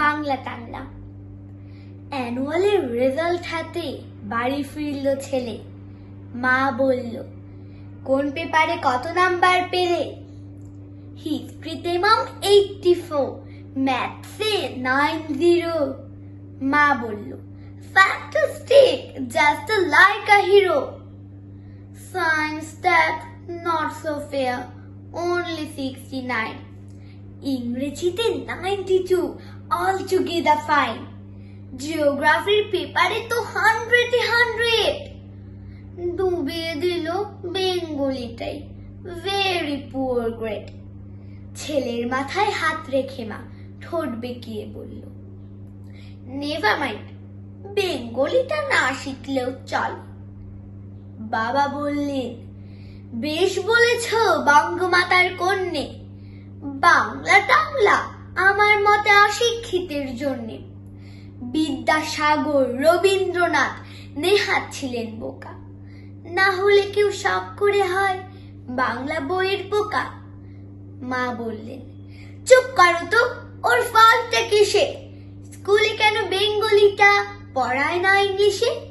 Bangla টানলাম অ্যানুয়ালের result হাতে বাড়ি ফিরল ছেলে। মা বলল, কোন পেপারে কত নাম্বার পেলে? হিস্ট্রিতে মাম এইটটি ফোর ম্যাথসে নাইন জিরো মা বলল fantastic just like a hero science that not so fair only sixty nine ইংরেজিতে নাইনটি টু টুগেদার ফাইন জিওগ্রাফির পেপারে তো হান্ড্রেডে হান্ড্রেড ডুবিয়ে দিল বেঙ্গলিটাই। ভেরি পুয়ার গ্রেড ছেলের মাথায় হাত রেখে মা ঠোঁট বেঁকিয়ে বলল নেভার মাইন্ড বেঙ্গলিটা না শিখলেও চল। বাবা বললেন, বেশ বলেছ, বঙ্গমাতার কন্যে। বাংলা টাংলা আমার মতে অশিক্ষিতের জন্যে। বিদ্যাসাগর, রবীন্দ্রনাথ নেহাত ছিলেন বোকা। না হলে কেউ শখ করে হয়, বাংলা বইয়ের বোকা। মা বললেন, চুপ করো তো, ওর ফলটা কিসে? স্কুলে কেন বেঙ্গলিটা পড়ায় না ইংলিশে?